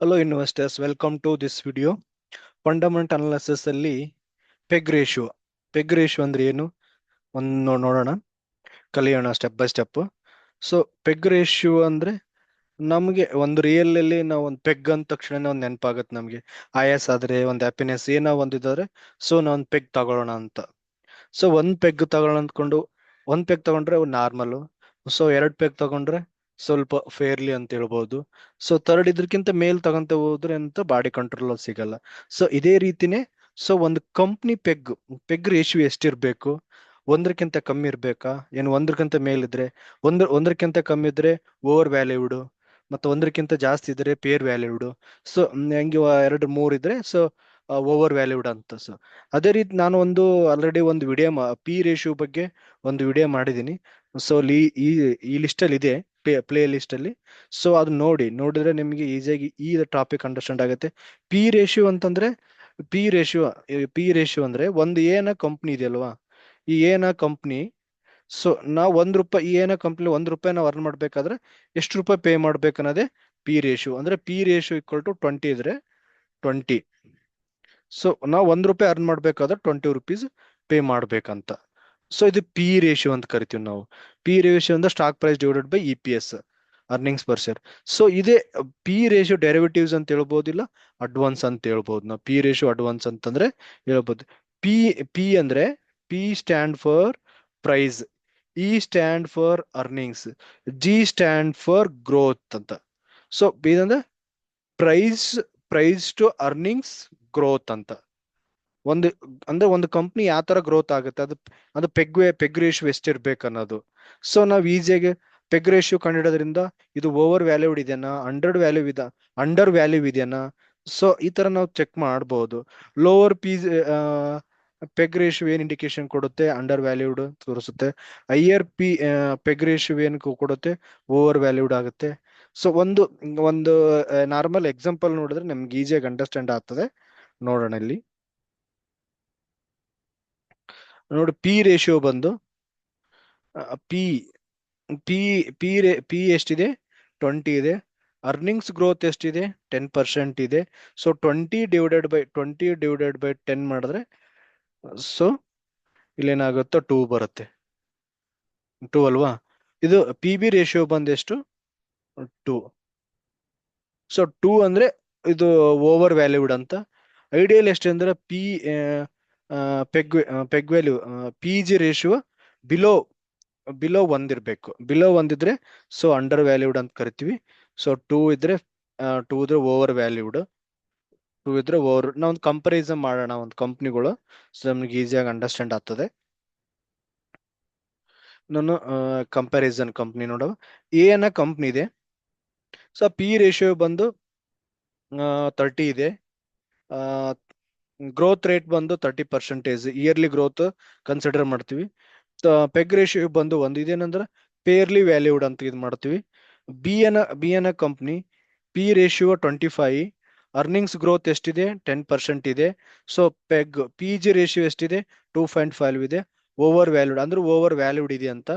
Hello investors welcome to this video fundamental analysis ಅಲ್ಲಿ PEG ratio PEG ratio ಅಂದ್ರೆ ಏನು? ಒಂದು ನೋಡೋಣ. ಕಲಿಯೋಣ step by step so PEG ratio ಅಂದ್ರೆ ನಮಗೆ ಒಂದು ರಿಯಲ್ ಅಲ್ಲಿ ನಾವು ಒಂದು ಪೆಗ್ ಅಂದ ತಕ್ಷಣ ಒಂದು ನೆನಪಾಗತ್ತೆ ನಮಗೆ. ಎಸ್ ಆದ್ರೆ ಒಂದು ಹ್ಯಾಪಿನೆಸ್ ಏನೋ ಒಂದಿದ್ದಾರೆ ಸೊ ನಾವು ಒಂದು ಪೆಗ್ ತಗೊಳ್ಳೋಣ ಅಂತ. ಸೊ ಒಂದು ಪೆಗ್ ತಗೊಳ್ಳೋಣ ಅಂದ್ಕೊಂಡು, ಒಂದು ಪೆಗ್ ತಗೊಂಡ್ರೆ ನಾರ್ಮಲ್. ಸೊ ಎರಡು ಪೆಗ್ ತಗೊಂಡ್ರೆ ಸ್ವಲ್ಪ ಫೇರ್ಲಿ ಅಂತ ಹೇಳ್ಬೋದು. ಸೊ ಥರ್ಡ್ ಇದ್ರಕ್ಕಿಂತ ಮೇಲ್ ತಗೊಂತ ಹೋದ್ರೆ ಅಂತ ಬಾಡಿ ಕಂಟ್ರೋಲ್ ಸಿಗಲ್ಲ. ಸೊ ಇದೇ ರೀತಿನೇ ಸೊ ಒಂದು ಕಂಪ್ನಿ ಪೆಗ್ ಪೆಗ್ ರೇಷಿಯೋ ಎಷ್ಟಿರ್ಬೇಕು? ಒಂದಕ್ಕಿಂತ ಕಮ್ಮಿ ಇರ್ಬೇಕಾ? ಏನು ಒಂದಕ್ಕಿಂತ ಮೇಲಿದ್ರೆ ಒಂದ್ರ ಒಂದ್ರಕ್ಕಿಂತ ಕಮ್ಮಿ ಇದ್ರೆ ಓವರ್ ವ್ಯಾಲ್ಯೂಡ್ ಮತ್ತೆ ಒಂದಕ್ಕಿಂತ ಜಾಸ್ತಿ ಇದ್ರೆ ಪೇರ್ ವ್ಯಾಲ್ಯೂಡ್ ಸೊ ಹೆಂಗೆ ಎರಡು, ಮೂರ್ ಇದ್ರೆ ಸೊ ಓವರ್ ವ್ಯಾಲ್ಯೂಡ್ ಅಂತ. ಸೊ ಅದೇ ರೀತಿ ನಾನು ಒಂದು ಆಲ್ರೆಡಿ ಒಂದು ವಿಡಿಯೋ ಪಿ ರೇಷಿಯೋ ಬಗ್ಗೆ ಒಂದು ವಿಡಿಯೋ ಮಾಡಿದ್ದೀನಿ. ಸೊ ಈ ಈ ಲಿಸ್ಟ್ ಅಲ್ಲಿ ಇದೆ. ಪ್ಲೇ ಲಿಸ್ಟ್ ಅಲ್ಲಿ. ಸೊ ಅದು ನೋಡಿ, ನೋಡಿದ್ರೆ ನಿಮಗೆ ಈಸಿಯಾಗಿ ಈ ಟಾಪಿಕ್ ಅಂಡರ್ಸ್ಟ್ಯಾಂಡ್ ಆಗುತ್ತೆ. ಪಿ ರೇಷಿಯೋ ಅಂತಂದ್ರೆ ಪಿ ರೇಷಿಯೋ ಪಿ ರೇಷಿಯೋ ಅಂದ್ರೆ ಒಂದು ಏನ ಕಂಪ್ನಿ ಇದೆಯಲ್ವಾ ಈ ಏನ ಕಂಪ್ನಿ ಸೊ ನಾವು ಒಂದ್ ರೂಪಾಯಿ ಏನ ಕಂಪ್ನಿ ಒಂದ್ ರೂಪಾಯಿ ನಾವು ಅರ್ನ್ ಮಾಡ್ಬೇಕಾದ್ರೆ ಎಷ್ಟು ರೂಪಾಯಿ ಪೇ ಮಾಡ್ಬೇಕು ಅನ್ನೋದೇ ಪಿ ರೇಷಿಯೋ ಅಂದ್ರೆ P ratio equal to twenty ಇದ್ರೆ ಟ್ವೆಂಟಿ ಸೊ ನಾವು ಒಂದ್ ರೂಪಾಯಿ ಅರ್ನ್ ಮಾಡ್ಬೇಕಾದ್ರೆ ಟ್ವೆಂಟಿ ರುಪೀಸ್ ಪೇ ಮಾಡ್ಬೇಕಂತ. ಸೊ ಇದು ಪಿ ರೇಷಿಯೋ ಅಂತ ಕರಿತೀವಿ ನಾವು. ಪಿ ರೇಷಿಯೋ ಅಂದ್ರೆ stock price divided by E P S earnings per share so ಇದೇ ಪಿ ರೇಷಿಯೋ ಡೆರಿವೇಟಿವ್ಸ್ ಅಂತ ಹೇಳ್ಬೋದಿಲ್ಲ ಅಡ್ವಾನ್ಸ್ ಅಂತ ಹೇಳ್ಬೋದು ನಾವು. ಪಿ ರೇಷಿಯೋ ಅಡ್ವಾನ್ಸ್ ಅಂತಂದ್ರೆ ಹೇಳ್ಬೋದು. ಪಿ ಪಿ ಅಂದ್ರೆ P stand for price E stand for earnings G stand for growth ಅಂತ. So ಇದಂದ್ರೆ price price to earnings growth ಅಂತ. ಒಂದು, ಅಂದ್ರೆ ಒಂದು ಕಂಪ್ನಿ ಯಾವ ತರ ಗ್ರೋತ್ ಆಗುತ್ತೆ, ಅದು ಅದು ಪೆಗ್ ಪೆಗ್ ರೇಷಿಯೋ ಎಷ್ಟಿರ್ಬೇಕು ಅನ್ನೋದು. ಸೊ ನಾವು ಈಸಿಯಾಗಿ ಪೆಗ್ ರೇಷಿಯೋ ಕಂಡಿಡೋದ್ರಿಂದ ಇದು ಓವರ್ ವ್ಯಾಲ್ಯೂಡ್ ಇದೆಯಾ ಅಂಡರ್ ವ್ಯಾಲ್ಯೂ ಇದೆ ಅಂಡರ್ ವ್ಯಾಲ್ಯೂ ಇದೆಯಾ. ಸೊ ಈ ತರ ನಾವು ಚೆಕ್ ಮಾಡಬಹುದು ಲೋವರ್ ಪಿ ಪೆಗ್ ರೇಷಿಯೋ ಏನ್ ಇಂಡಿಕೇಶನ್ ಕೊಡುತ್ತೆ ಅಂಡರ್ ವ್ಯಾಲ್ಯೂಡ್ ತೋರಿಸುತ್ತೆ. ಹೈಯರ್ ಪಿ ಪೆಗ್ ರೇಷಿಯೋ ಏನ್ ಕೊಡುತ್ತೆ ಓವರ್ ವ್ಯಾಲ್ಯೂಡ್ ಆಗುತ್ತೆ. ಸೊ ಒಂದು ಒಂದು ನಾರ್ಮಲ್ ಎಕ್ಸಾಂಪಲ್ ನೋಡಿದ್ರೆ ನಮ್ಗೆ ಈಸಿಯಾಗಿ ಅಂಡರ್ಸ್ಟ್ಯಾಂಡ್ ಆಗ್ತದೆ. ನೋಡೋಣ ಇಲ್ಲಿ. ನೋಡಿ ಪಿ ರೇಷಿಯೋ ಬಂದು ಪಿ ಪಿ ಪಿ ರೇ ಪಿ ಎಷ್ಟಿದೆ? ಟ್ವೆಂಟಿ ಇದೆ. ಅರ್ನಿಂಗ್ಸ್ ಗ್ರೋತ್ ಎಷ್ಟಿದೆ? ಟೆನ್ ಪರ್ಸೆಂಟ್ ಇದೆ. So twenty divided by twenty divided by ten ಮಾಡಿದ್ರೆ ಸೊ ಇಲ್ಲೇನಾಗುತ್ತೋ ಟೂ ಬರುತ್ತೆ. ಟೂ ಅಲ್ವಾ? ಇದು ಪಿ ಬಿ ರೇಷಿಯೋ ಬಂದೆಷ್ಟು ಟೂ ಸೊ ಟೂ ಅಂದ್ರೆ ಇದು ಓವರ್ ವ್ಯಾಲ್ಯೂಡ್ ಅಂತ. ಐಡಿಯಲ್ ಎಷ್ಟು ಅಂದ್ರೆ P PEG PEG value P G ratio below below ಒಂದಿರಬೇಕು below ಒಂದಿದ್ರೆ ಸೊ ಅಂಡರ್ ವ್ಯಾಲ್ಯೂಡ್ ಅಂತ ಕರಿತೀವಿ. ಸೊ ಟೂ ಇದ್ರೆ ಟೂ ಇದ್ರೆ ಓವರ್ ವ್ಯಾಲ್ಯೂಡ್ ಟೂ ಇದ್ರೆ ಓವರ್ ನಾವು ಒಂದು ಕಂಪರಿಸನ್ ಮಾಡೋಣ, ಒಂದು ಕಂಪ್ನಿಗಳು ಸೊ ನಮ್ಗೆ ಈಸಿಯಾಗಿ ಅಂಡರ್ಸ್ಟ್ಯಾಂಡ್ ಆಗ್ತದೆ. ನಾನು ಕಂಪ್ಯಾರಿಸನ್ ಕಂಪ್ನಿ ನೋಡುವ. ಎ ಅನ್ನೋ ಕಂಪ್ನಿ ಇದೆ. ಸೊ ಪಿ ರೇಷಿಯೋ ಬಂದು ತರ್ಟಿ ಇದೆ. ಗ್ರೋತ್ ರೇಟ್ ಬಂದು thirty percentage yearly growth consider ಮಾಡ್ತೀವಿ. ಪೆಗ್ ರೇಷಿಯೋ ಬಂದು ಒಂದು ಇದೇನಂದ್ರೆ ಪೇರ್ಲಿ ವ್ಯಾಲ್ಯೂಡ್ ಅಂತ ಇದು ಮಾಡ್ತೀವಿ. ಬಿ ಎನ್ ಬಿ ಎನ company P ratio twenty five earnings growth ಎಷ್ಟಿದೆ? ಟೆನ್ ಪರ್ಸೆಂಟ್ ಇದೆ. So PEG P G ratio ಎಷ್ಟಿದೆ? ಟೂ ಪಾಯಿಂಟ್ ಫೈವ್ ಇದೆ. ಓವರ್ ವ್ಯಾಲ್ಯೂಡ್ ಅಂದ್ರೆ ಓವರ್ ವ್ಯಾಲ್ಯೂಡ್ ಇದೆ ಅಂತ.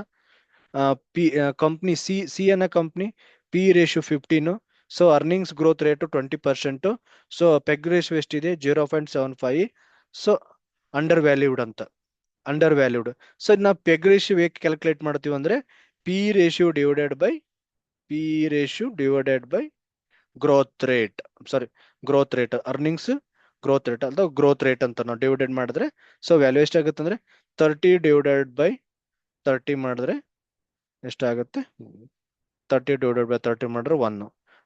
ಪಿ ಕಂಪ್ನಿ ಸಿ ಸಿ ಎನ company P ratio fifteen so earnings growth rate twenty percent so PEG ratio ಎಷ್ಟಿದೆ? Zero point seven five so undervalued ಅಂತ. Under valued so ನಾವು PEG ratio ಹೇಗೆ calculate ಮಾಡ್ತೀವಿ ಅಂದ್ರೆ P ratio divided by P ratio divided by growth rate sorry growth rate earnings growth rate ಅಲ್ದ growth rate ಅಂತ ನಾವು divided ಮಾಡಿದ್ರೆ so value ಎಷ್ಟಾಗುತ್ತೆ ಅಂದ್ರೆ ತರ್ಟಿ ಡಿವೈಡೆಡ್ ಬೈ ತರ್ಟಿ ಮಾಡಿದ್ರೆ, ಎಷ್ಟಾಗುತ್ತೆ? ತರ್ಟಿ ಡಿವೈಡೆಡ್ ಬೈ ತರ್ಟಿ ಮಾಡಿದ್ರೆ ಒನ್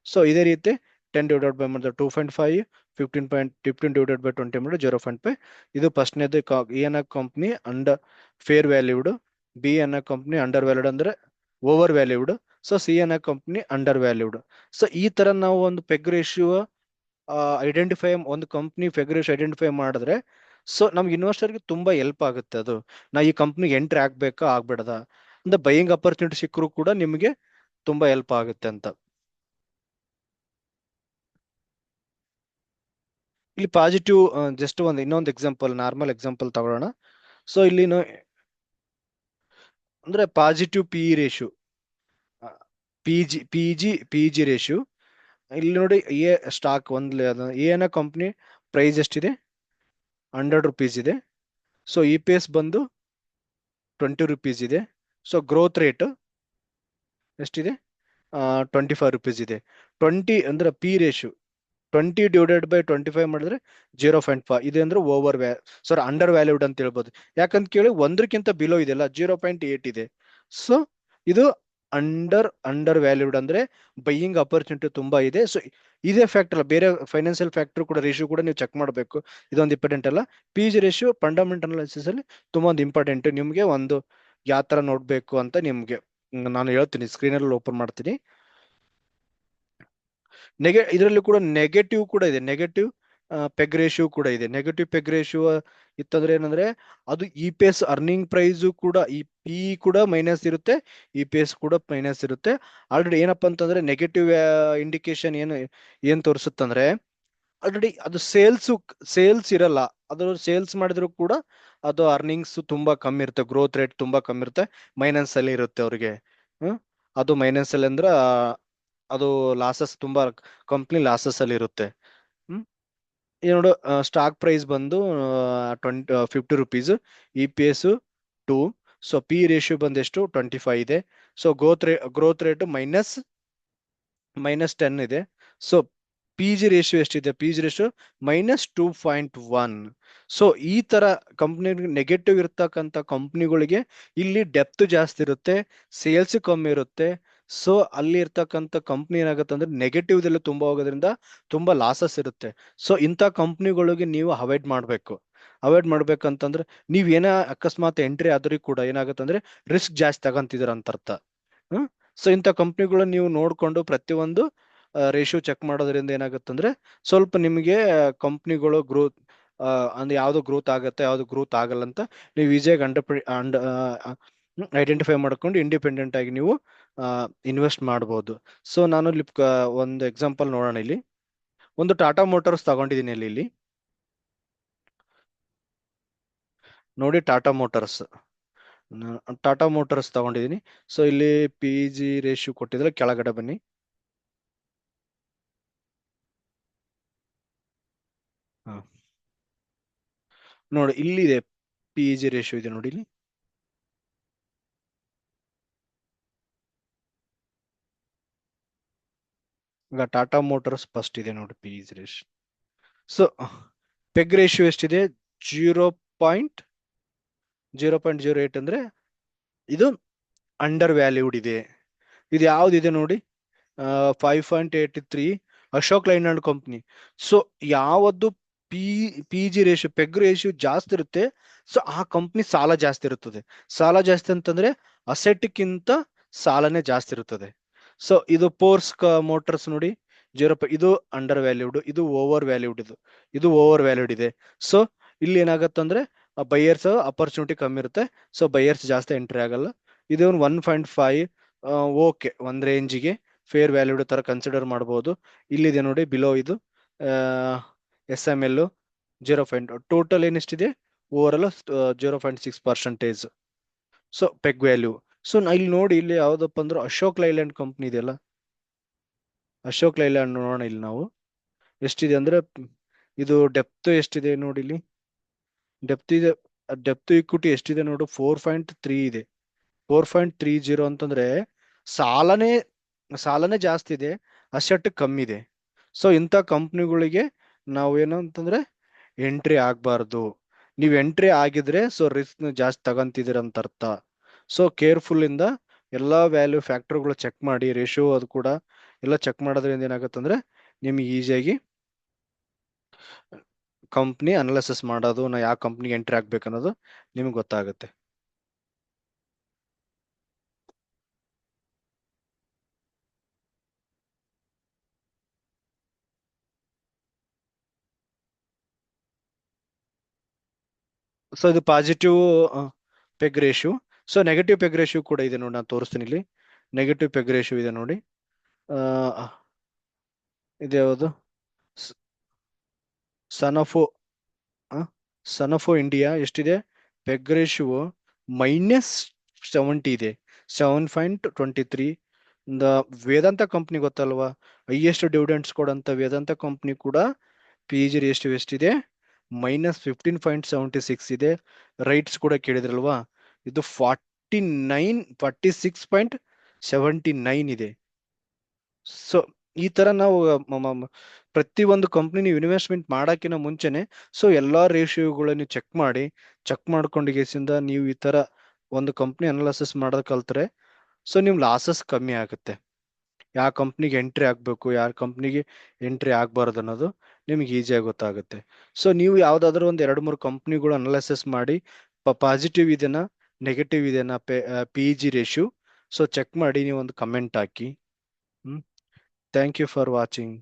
ಸೊ ಇದೇ ರೀತಿ ಟೆನ್ ಡಿವೈಡೆಡ್ ಬೈ ಮಾಡಿದ್ರೆ two point five fifteen point fifteen divided by twenty ಮಾಡಿದ್ರೆ ಜೀರೋ ಪಾಯಿಂಟ್ ಫೈವ್ ಇದು ಫಸ್ಟ್ನೇದು N company under fair valued B N company under valued ಅಂದ್ರೆ over valued so C N company under valued so ಈ ತರ ನಾವು ಒಂದು PEG ratio identify ಒಂದು company PEG ratio identify ಮಾಡಿದ್ರೆ ಸೊ ನಮ್ಗೆ ಇನ್ವೆಸ್ಟರ್ಗೆ ತುಂಬಾ ಹೆಲ್ಪ್ ಆಗುತ್ತೆ ಅದು. ನಾ ಈ ಕಂಪ್ನಿಗೆ ಎಂಟ್ರಿ ಆಗ್ಬೇಕಾ, ಆಗ್ಬೇಡದ? ಅಂದ್ರೆ ಬೈಯಿಂಗ್ ಅಪರ್ಚುನಿಟಿ ಸಿಕ್ಕರು ಕೂಡ ನಿಮಗೆ ತುಂಬಾ ಹೆಲ್ಪ್ ಆಗುತ್ತೆ ಅಂತ. ಇಲ್ಲಿ ಪಾಸಿಟಿವ್ ಜಸ್ಟ್ ಒಂದು ಇನ್ನೊಂದು ಎಕ್ಸಾಂಪಲ್ ನಾರ್ಮಲ್ ಎಕ್ಸಾಂಪಲ್ ತಗೊಳ್ಳೋಣ. ಸೊ ಇಲ್ಲಿ ಅಂದ್ರೆ positive P ratio P G P G P G ratio ಇಲ್ಲಿ ನೋಡಿ ಎ ಸ್ಟಾಕ್ ಒಂದು ಎ ಅನ್ನೋ ಕಂಪ್ನಿ ಪ್ರೈಸ್ ಎಷ್ಟಿದೆ? ಹಂಡ್ರೆಡ್ ರುಪೀಸ್ ಇದೆ. ಸೊ ಇ ಪಿ ಎಸ್ ಬಂದು ಟ್ವೆಂಟಿ ರುಪೀಸ್ ಇದೆ. ಸೊ ಗ್ರೋತ್ ರೇಟ್ ಎಷ್ಟಿದೆ? ಟ್ವೆಂಟಿ ಫೈವ್ ರುಪೀಸ್ ಇದೆ. ಟ್ವೆಂಟಿ ಅಂದ್ರೆ P ratio twenty divided by twenty five ಮಾಡಿದ್ರೆ ಜೀರೋ ಪಾಯಿಂಟ್ ಫೈವ್ ಇದೆ ಅಂದ್ರೆ ಓವರ್ ವ್ಯಾ ಸಾರಿ ಅಂಡರ್ ವ್ಯಾಲ್ಯೂಡ್ ಅಂತ ಹೇಳ್ಬೋದು. ಯಾಕಂತ ಕೇಳಿ ಒಂದಕ್ಕಿಂತ ಬಿಲೋ ಇದೆಲ್ಲ ಜೀರೋ ಪಾಯಿಂಟ್ ಏಟ್ ಇದೆ. ಸೊ ಇದು ಅಂಡರ್ ಅಂಡರ್ ವ್ಯಾಲ್ಯೂಡ್ ಅಂದ್ರೆ ಬೈಯಿಂಗ್ ಅಪರ್ಚುನಿಟಿ ತುಂಬಾ ಇದೆ. ಸೊ ಇದೇ ಫ್ಯಾಕ್ಟರ್ ಅಲ್ಲ, ಬೇರೆ ಫೈನಾನ್ಷಿಯಲ್ ಫ್ಯಾಕ್ಟರ್ ಕೂಡ ರೇಷಿಯೋ ಕೂಡ ನೀವು ಚೆಕ್ ಮಾಡಬೇಕು. ಇದೊಂದು ಇಂಪಾರ್ಟೆಂಟ್ ಅಲ್ಲ. P G ratio fundamental analysis ಅಲ್ಲಿ ತುಂಬಾ ಒಂದು ಇಂಪಾರ್ಟೆಂಟ್ ನಿಮ್ಗೆ ಒಂದು ಯಾವ ತರ ನೋಡ್ಬೇಕು ಅಂತ ನಿಮ್ಗೆ. ನಾನು ಹೇಳ್ತೀನಿ ಸ್ಕ್ರೀನಲ್ಲಿ ಓಪನ್ ಮಾಡ್ತೀನಿ. ನೆಗೆ ಇದರಲ್ಲಿ ಕೂಡ ನೆಗೆಟಿವ್ ಕೂಡ ಇದೆ. ನೆಗೆಟಿವ್ ಪೆಗ್ ರೇಷಿಯೋ ಕೂಡ ಇದೆ. ನೆಗೆಟಿವ್ ಪೆಗ್ ರೇಷಿಯೋ ಇತ್ತಂದ್ರೆ ಏನಂದ್ರೆ ಅದು E P S earning price ಕೂಡ, ಈ ಪಿ ಕೂಡ ಮೈನಸ್ ಇರುತ್ತೆ ಇ ಪಿ ಎಸ್ ಕೂಡ ಮೈನಸ್ ಇರುತ್ತೆ. ಆಲ್ರೆಡಿ ಏನಪ್ಪ ಅಂತಂದ್ರೆ ನೆಗೆಟಿವ್ ಇಂಡಿಕೇಶನ್ ಏನು, ಏನ್ ತೋರಿಸುತ್ತಂದ್ರೆ ಆಲ್ರೆಡಿ ಅದು ಸೇಲ್ಸ್ ಸೇಲ್ಸ್ ಇರಲ್ಲ. ಅದು ಸೇಲ್ಸ್ ಮಾಡಿದ್ರು ಕೂಡ ಅದು ಅರ್ನಿಂಗ್ಸ್ ತುಂಬಾ ಕಮ್ಮಿ ಇರುತ್ತೆ. ಗ್ರೋತ್ ರೇಟ್ ತುಂಬಾ ಕಮ್ಮಿ ಇರುತ್ತೆ. ಮೈನಸ್ ಅಲ್ಲಿ ಇರುತ್ತೆ ಅವ್ರಿಗೆ. ಅದು ಮೈನಸ್ ಅಲ್ಲಿ ಅಂದ್ರೆ ಅದು ಲಾಸಸ್ ತುಂಬಾ ಕಂಪ್ನಿ ಲಾಸಸ್ ಅಲ್ಲಿ ಇರುತ್ತೆ. ನೋಡು ಸ್ಟಾಕ್ ಪ್ರೈಸ್ ಬಂದು twenty fifty rupees E P S two so P ratio ಬಂದು ಎಷ್ಟು? ಟ್ವೆಂಟಿ ಫೈವ್ ಇದೆ. ಸೊ ಗ್ರೋತ್ ರೇ growth rate minus minus ten ಇದೆ. ಸೊ ಪಿ ಜಿ ರೇಷಿಯೋ ಎಷ್ಟಿದೆ? P G ratio minus two point one so ಈ ತರ company negative ಇರ್ತಕ್ಕಂಥ ಕಂಪ್ನಿಗಳಿಗೆ ಇಲ್ಲಿ ಡೆಪ್ತ್ ಜಾಸ್ತಿ ಇರುತ್ತೆ ಸೇಲ್ಸ್ ಕಮ್ಮಿ ಇರುತ್ತೆ ಸೊ ಅಲ್ಲಿ ಇರ್ತಕ್ಕಂತ ಕಂಪ್ನಿ ಏನಾಗುತ್ತೆ ಅಂದ್ರೆ ನೆಗೆಟಿವ್ ದಲ್ಲಿ ತುಂಬಾ ಹೋಗೋದ್ರಿಂದ ತುಂಬಾ ಲಾಸಸ್ ಇರುತ್ತೆ. ಸೊ, ಇಂಥ ಕಂಪ್ನಿಗಳಿಗೆ ನೀವು ಅವಾಯ್ಡ್ ಮಾಡಬೇಕು. ಅವಾಯ್ಡ್ ಮಾಡ್ಬೇಕಂತಂದ್ರೆ ನೀವ್ ಏನ ಅಕಸ್ಮಾತ್ ಎಂಟ್ರಿ ಆದ್ರೂ ಕೂಡ ಏನಾಗುತ್ತೆ ಅಂದ್ರೆ ರಿಸ್ಕ್ ಜಾಸ್ತಿ ತಗಂತಿದ್ರ ಅಂತ ಅರ್ಥ ಹ್ಮ್? ಸೊ, ಇಂಥ ಕಂಪ್ನಿಗಳು ನೀವು ನೋಡ್ಕೊಂಡು ಪ್ರತಿಯೊಂದು ರೇಷಿಯೋ ಚೆಕ್ ಮಾಡೋದ್ರಿಂದ ಏನಾಗುತ್ತಂದ್ರೆ ಸ್ವಲ್ಪ ನಿಮಗೆ ಕಂಪ್ನಿಗಳು ಗ್ರೋತ್ ಅಂದ್ರೆ ಯಾವ್ದು ಗ್ರೋತ್ ಆಗತ್ತೆ, ಯಾವ್ದು ಗ್ರೋತ್ ಆಗಲ್ಲ ಅಂತ ನೀವು ಈಸಿಯಾಗಿ ಅಂಡರ್ ಅಂಡ್ ಐಡೆಂಟಿಫೈ ಮಾಡ್ಕೊಂಡು ಇಂಡಿಪೆಂಡೆಂಟ್ ಆಗಿ ನೀವು ಇನ್ವೆಸ್ಟ್ ಮಾಡ್ಬೋದು. ಸೊ ನಾನು ಇಲ್ಲಿ ಒಂದು ಎಕ್ಸಾಂಪಲ್ ನೋಡೋಣ ಇಲ್ಲಿ. ಒಂದು ಟಾಟಾ ಮೋಟರ್ಸ್ ತಗೊಂಡಿದ್ದೀನಿ ಇಲ್ಲಿ ಇಲ್ಲಿ. ನೋಡಿ ಟಾಟಾ ಮೋಟರ್ಸ್ ಟಾಟಾ ಮೋಟರ್ಸ್ ತಗೊಂಡಿದ್ದೀನಿ. ಸೊ ಇಲ್ಲಿ ಪಿ ಜಿ ರೇಷಿಯೋ ಕೊಟ್ಟಿದ್ರೆ ಕೆಳಗಡೆ ಬನ್ನಿ. ನೋಡಿ, ಇಲ್ಲಿದೆ ಪಿ ಜಿ ರೇಷಿಯೋ ಇದೆ ನೋಡಿ ಇಲ್ಲಿ. ಈಗ ಟಾಟಾ ಮೋಟರ್ಸ್ ಫಸ್ಟ್ ಇದೆ ನೋಡಿ P G ratio so PEG ratio ಎಷ್ಟಿದೆ? Zero point zero point zero eight ಅಂದ್ರೆ ಇದು ಅಂಡರ್ ವ್ಯಾಲ್ಯೂಡ್ ಇದೆ. ಇದು ಯಾವ್ದಿದೆ ನೋಡಿ? Five point eighty three Ashok Leyland company so ಯಾವುದು P P G ratio PEG ratio ಜಾಸ್ತಿ ಇರುತ್ತೆ ಸೊ ಆ ಕಂಪ್ನಿ ಸಾಲ ಜಾಸ್ತಿ ಇರುತ್ತದೆ. ಸಾಲ ಜಾಸ್ತಿ ಅಂತಂದ್ರೆ ಅಸೆಟ್ಗಿಂತ ಸಾಲನೇ ಜಾಸ್ತಿ ಇರುತ್ತದೆ. ಸೊ ಇದು ಪೋರ್ಸ್ ಮೋಟರ್ಸ್ ನೋಡಿ ಜೀರೋ ಇದು ಅಂಡರ್ ವ್ಯಾಲ್ಯೂಡ್ ಇದು ಓವರ್ ವ್ಯಾಲ್ಯೂಡ್ ಇದು. ಇದು ಓವರ್ ವ್ಯಾಲ್ಯೂಡ್ ಇದೆ. ಸೊ ಇಲ್ಲಿ ಏನಾಗುತ್ತೆ ಅಂದ್ರೆ ಬೈಯರ್ಸ್ ಅಪರ್ಚುನಿಟಿ ಕಮ್ಮಿ ಇರುತ್ತೆ. ಸೊ ಬೈಯರ್ಸ್ ಜಾಸ್ತಿ ಎಂಟ್ರಿ ಆಗಲ್ಲ. ಇದು ಒಂದು ಒನ್ ಪಾಯಿಂಟ್ ಫೈವ್ ಓಕೆ ಒಂದ್ ರೇಂಜಿಗೆ ಫೇರ್ ವ್ಯಾಲ್ಯೂಡ್ ತರ ಕನ್ಸಿಡರ್ ಮಾಡಬಹುದು ಇಲ್ಲಿದೆ ನೋಡಿ ಬಿಲೋ ಇದು S M L zero point total ಏನಿಷ್ಟಿದೆ overall zero point six percentage so PEG value so ಇಲ್ಲಿ ನೋಡಿ ಇಲ್ಲಿ ಯಾವ್ದಪ್ಪ ಅಂದ್ರೆ ಅಶೋಕ್ ಲೈಲ್ಯಾಂಡ್ ಕಂಪ್ನಿ ಇದೆಯಲ್ಲ? ಅಶೋಕ್ ಲೈಲ್ಯಾಂಡ್ ನೋಡೋಣ ಇಲ್ಲಿ ನಾವು. ಎಷ್ಟಿದೆ ಅಂದ್ರೆ ಇದು ಡೆಪ್ತ್ ಎಷ್ಟಿದೆ ನೋಡಿ ಇಲ್ಲಿ? ಡೆಪ್ತ್ ಇದೆ ಡೆಪ್ತ್ ಇಕ್ವಿಟಿ ಎಷ್ಟಿದೆ ನೋಡು? ಫೋರ್ ಪಾಯಿಂಟ್ ತ್ರೀ ಇದೆ. ಫೋರ್ ಪಾಯಿಂಟ್ ತ್ರೀ ಜೀರೋ ಅಂತಂದ್ರೆ ಸಾಲನೇ ಸಾಲನೇ ಜಾಸ್ತಿ ಇದೆ ಅಸೆಟ್ ಕಮ್ಮಿ ಇದೆ. ಸೊ ಇಂಥ ಕಂಪ್ನಿಗಳಿಗೆ ನಾವು ಏನು ಅಂತಂದ್ರೆ ಎಂಟ್ರಿ ಆಗ್ಬಾರ್ದು. ನೀವು ಎಂಟ್ರಿ ಆಗಿದ್ರೆ ಸೊ ರಿಸ್ಕ್ ಜಾಸ್ತಿ ತಗೊಂತಿದ್ದೀರ ಅಂತ ಅರ್ಥ. ಸೊ ಕೇರ್ಫುಲ್ ಇಂದ ಎಲ್ಲಾ ವ್ಯಾಲ್ಯೂ ಫ್ಯಾಕ್ಟರ್ಗಳು ಚೆಕ್ ಮಾಡಿ ರೇಷಿಯೋ ಅದು ಕೂಡ ಎಲ್ಲ ಚೆಕ್ ಮಾಡೋದ್ರಿಂದ ಏನಾಗುತ್ತಂದ್ರೆ ನಿಮ್ಗೆ ಈಸಿಯಾಗಿ ಕಂಪ್ನಿ ಅನಾಲಿಸಿಸ್ ಮಾಡೋದು, ನಾ ಯಾವ ಕಂಪ್ನಿಗೆ ಎಂಟ್ರಿ ಆಗ್ಬೇಕು ಅನ್ನೋದು ನಿಮ್ಗೆ ಗೊತ್ತಾಗುತ್ತೆ. ಸೊ ಇದು positive PEG ratio so negative PEG ಕೂಡ ಇದೆ ನೋಡಿ ನಾನು ತೋರಿಸ್ತೀನಿ ಇಲ್ಲಿ ನೆಗೆಟಿವ್ ಪೆಗ್ ಇದೆ ನೋಡಿ ಇದು ಯಾವುದು ಸನಫೋ ಸನಫೋ ಇಂಡಿಯಾ ಎಷ್ಟಿದೆ ಪೆಗ್ ಮೈನಸ್ ಸೆವೆಂಟಿ ಇದೆ seven point twenty three the Vedanta company ಗೊತ್ತಲ್ವಾ ಹೈಯೆಸ್ಟ್ ಡಿವಿಡೆಂಟ್ಸ್ ಕೊಡಂತ ವೇದಾಂತ ಕಂಪ್ನಿ ಕೂಡ ಪಿ ಜಿ ರೇಷಿಯೋ ಎಷ್ಟಿದೆ minus fifteen point seventy six ಇದೆ ರೈಟ್ಸ್ ಕೂಡ ಕೇಳಿದ್ರಲ್ವಾ ಇದು forty nine, forty six point seventy nine ಇದೆ. ಸೊ ಈ ತರ ನಾವು ಪ್ರತಿ ಒಂದು ಕಂಪ್ನಿ ನೀವು ಇನ್ವೆಸ್ಟ್ಮೆಂಟ್ ಮಾಡೋಕ್ಕಿಂತ ಮುಂಚೆನೆ ಸೊ ಎಲ್ಲಾ ರೇಷಿಯೋಗಳನ್ನು ಚೆಕ್ ಮಾಡಿ ಚೆಕ್ ಮಾಡ್ಕೊಂಡು ಕೇಸಿಂದ ನೀವು ಈ ತರ ಒಂದು ಕಂಪ್ನಿ ಅನಾಲಿಸಿಸ್ ಮಾಡೋದ್ ಕಲ್ತ್ರೆ ಸೊ ನಿಮ್ ಲಾಸಸ್ ಕಮ್ಮಿ ಆಗುತ್ತೆ. ಯಾವ ಕಂಪ್ನಿಗೆ ಎಂಟ್ರಿ ಆಗ್ಬೇಕು, ಯಾರ ಕಂಪ್ನಿಗೆ ಎಂಟ್ರಿ ಆಗ್ಬಾರ್ದು ಅನ್ನೋದು ನಿಮ್ಗೆ ಈಸಿಯಾಗಿ ಗೊತ್ತಾಗುತ್ತೆ. ಸೊ ನೀವು ಯಾವ್ದಾದ್ರು ಒಂದು ಎರಡು ಮೂರು ಕಂಪ್ನಿಗಳು ಅನಾಲಿಸಿಸ್ ಮಾಡಿ ಪಾಸಿಟಿವ್ ಇದೆನಾ ನೆಗೆಟಿವ್ ಇದೆನಾ P G ratio so check ಮಾಡಿ ನೀವು ಒಂದು ಕಮೆಂಟ್ ಹಾಕಿ. ಹ್ಮ್. Thank you for watching